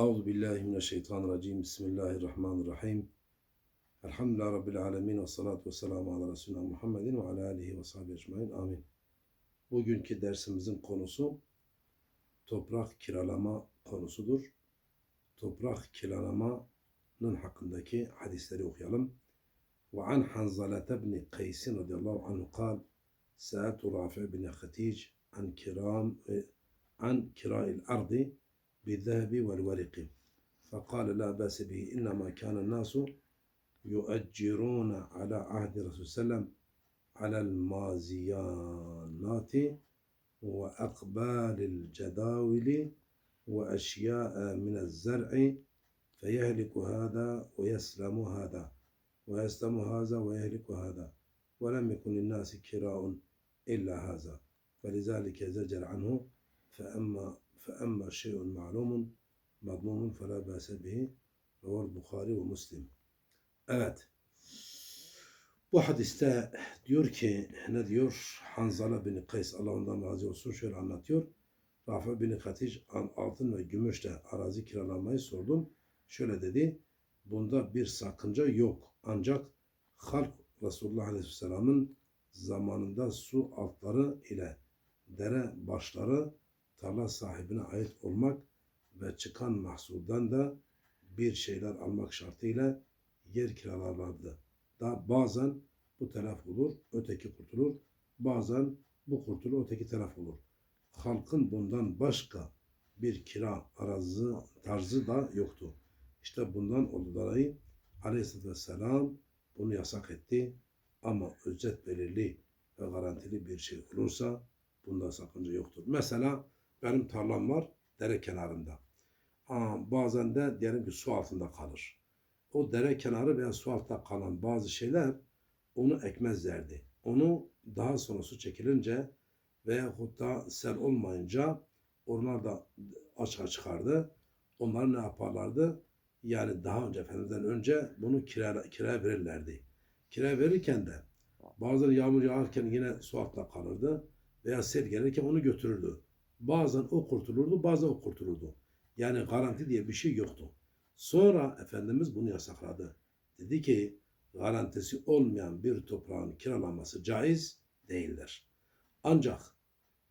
Euzu billahi mineşşeytanirracim. Bismillahirrahmanirrahim. Elhamdülillahi rabbil alamin ve salatu vesselamu ala resulina Muhammedin ve ala alihi ve sahbihi ecmaîn. Amin. Bugünkü dersimizin konusu toprak kiralama konusudur. Toprak kiralamanın hakkındaki hadisleri okuyalım. Ve an Hanzalete ibn Kays radıyallahu anhu kal Sa'atu Rafi bin Hatice an kiram an kira'il ardi بالذهب والورق. فقال لا بأس به إنما كان الناس يؤجرون على عهد الرسول صلى الله عليه وسلم على المازيانات وأقبال الجداول وأشياء من الزرع فيهلك هذا ويسلم هذا ويسلم هذا ويهلك هذا ولم يكن للناس كراء إلا هذا. فلذلك زجر عنه فأما فأما شيء معلوم مضموم فلا بأس به رواه البخاري ومسلم Evet. Bu hadiste diyor ki ne diyor? Hanzala bin Kays Allah ondan razı olsun şöyle anlatıyor. Rafa bin Hatice altın ve gümüşle arazi kiralamayı sordum. Şöyle dedi. Bunda bir sakınca yok. Ancak halk Resulullah Aleyhisselam'ın zamanında su altları ile dere başları tarla sahibine ait olmak ve çıkan mahsuldan da bir şeyler almak şartıyla yer kiralarlardı. Da bazen bu telaf olur, öteki kurtulur. Bazen bu kurtulur, öteki telaf olur. Halkın bundan başka bir kira arazı tarzı da yoktu. İşte bundan dolayı Aleyhisselatü Vesselam bunu yasak etti. Ama ücret belirli ve garantili bir şey olursa bunda sakınca yoktur. Mesela benim tarlam var dere kenarında. Ha, bazen de diyelim ki su altında kalır. O dere kenarı veya su altında kalan bazı şeyler onu ekmezlerdi. Onu daha sonra su çekilince veya da sel olmayınca onlar da açığa çıkardı. Onlar ne yaparlardı? Yani daha önce Efendimiz'den önce bunu kira, kiraya verirlerdi. Kira verirken de bazen yağmur yağarken yine su altında kalırdı veya sel gelirken onu götürürdü. Bazen o kurtulurdu, bazen o kurtulurdu. Yani garanti diye bir şey yoktu. Sonra Efendimiz bunu yasakladı. Dedi ki garantisi olmayan bir toprağın kiralanması caiz değildir. Ancak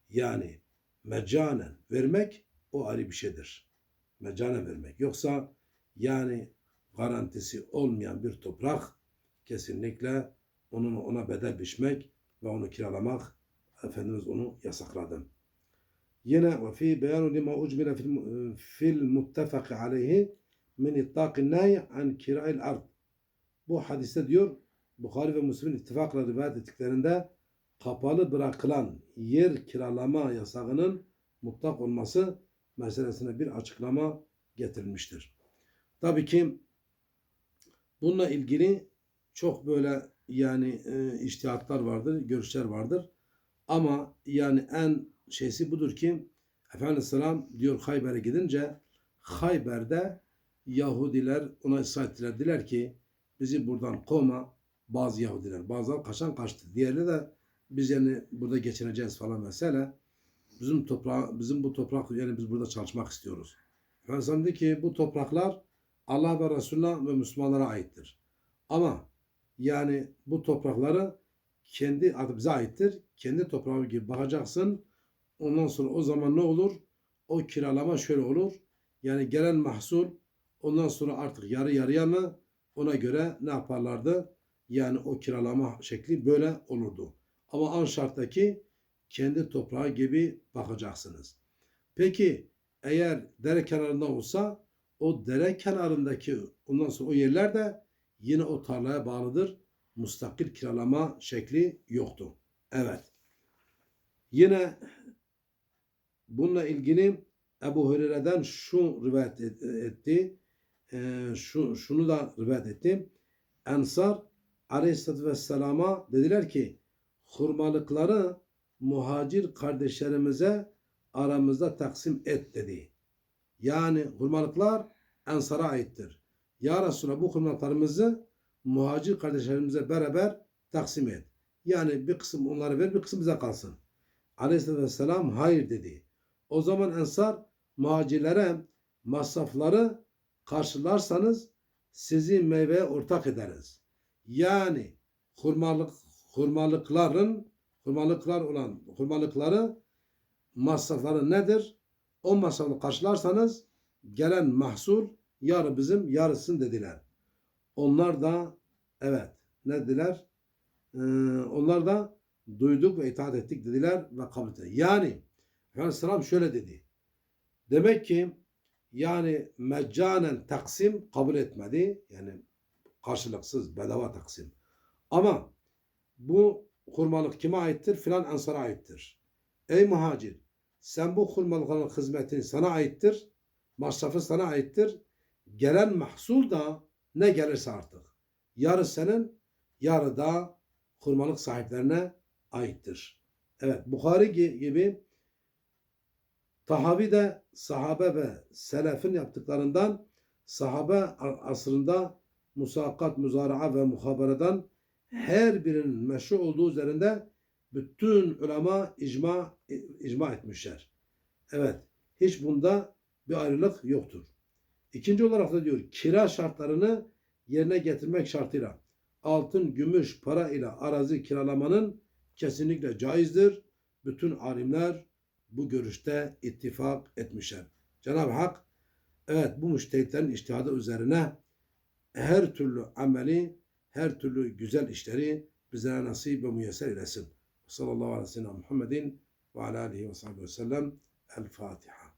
yani mecanen vermek o ayrı bir şeydir. Mecanen vermek. Yoksa yani garantisi olmayan bir toprak kesinlikle onun ona bedel biçmek ve onu kiralamak Efendimiz onu yasakladı. Yine fi beyanu lima ucbira fil, fil muttefak aleyhi min ittaqin nahi an kira'il ard. Bu hadiste diyor Bukhari ve Müslim'in ittifakla rivayet ettiklerinde kapalı bırakılan yer kiralama yasağının mutlak olması meselesine bir açıklama getirilmiştir. Tabii ki bununla ilgili çok böyle yani e, iştihatlar vardır, görüşler vardır. Ama yani en şeysi budur ki Efendimiz Selam diyor Hayber'e gidince Hayber'de Yahudiler ona ısrar ettiler. Diler ki bizi buradan kovma bazı Yahudiler. Bazıları kaçan kaçtı. Diğerleri de biz yani burada geçineceğiz falan mesela. Bizim toprağı, bizim bu toprak yani biz burada çalışmak istiyoruz. Efendimiz dedi ki bu topraklar Allah ve Resulullah ve Müslümanlara aittir. Ama yani bu toprakları kendi adı bize aittir. Kendi toprağı gibi bakacaksın. Ondan sonra o zaman ne olur? O kiralama şöyle olur. Yani gelen mahsul ondan sonra artık yarı yarıya mı ona göre ne yaparlardı? Yani o kiralama şekli böyle olurdu. Ama an şarttaki kendi toprağı gibi bakacaksınız. Peki eğer dere kenarında olsa o dere kenarındaki ondan sonra o yerler de yine o tarlaya bağlıdır. Mustakil kiralama şekli yoktu. Evet. Yine bununla ilgili Ebu Hureyre'den şu rivayet etti. E, şu, şunu da rivayet etti. Ensar Aleyhisselatü Vesselam'a dediler ki hurmalıkları muhacir kardeşlerimize aramızda taksim et dedi. Yani hurmalıklar Ensar'a aittir. Ya Resulallah bu hurmalıklarımızı muhacir kardeşlerimize beraber taksim et. Yani bir kısım onlara ver bir kısım bize kalsın. Aleyhisselatü Vesselam hayır dedi. O zaman Ensar muhacirlere masrafları karşılarsanız sizi meyveye ortak ederiz. Yani hurmalık hurmalıkların hurmalıklar olan hurmalıkları masrafları nedir? O masrafı karşılarsanız gelen mahsul yarı bizim yarısın dediler. Onlar da evet ne dediler? Ee, onlar da duyduk ve itaat ettik dediler ve kabul ettiler. Yani Aleyhisselam şöyle dedi. Demek ki yani meccanen taksim kabul etmedi. Yani karşılıksız bedava taksim. Ama bu hurmalık kime aittir? Filan ensara aittir. Ey muhacir sen bu hurmalıkların hizmetin sana aittir. Masrafı sana aittir. Gelen mahsul da ne gelirse artık. Yarı senin, yarı da hurmalık sahiplerine aittir. Evet Bukhari gi- gibi Tahavi de sahabe ve selefin yaptıklarından sahabe asrında musakkat, muzara'a ve muhabaradan her birinin meşru olduğu üzerinde bütün ulema icma icma etmişler. Evet, hiç bunda bir ayrılık yoktur. İkinci olarak da diyor kira şartlarını yerine getirmek şartıyla altın, gümüş, para ile arazi kiralamanın kesinlikle caizdir. Bütün alimler bu görüşte ittifak etmişler. Cenab-ı Hak evet bu müştehitlerin iştihadı üzerine her türlü ameli, her türlü güzel işleri bizlere nasip ve müyesser eylesin. Sallallahu aleyhi ve sellem Muhammedin ve ala ve sellem. El Fatiha.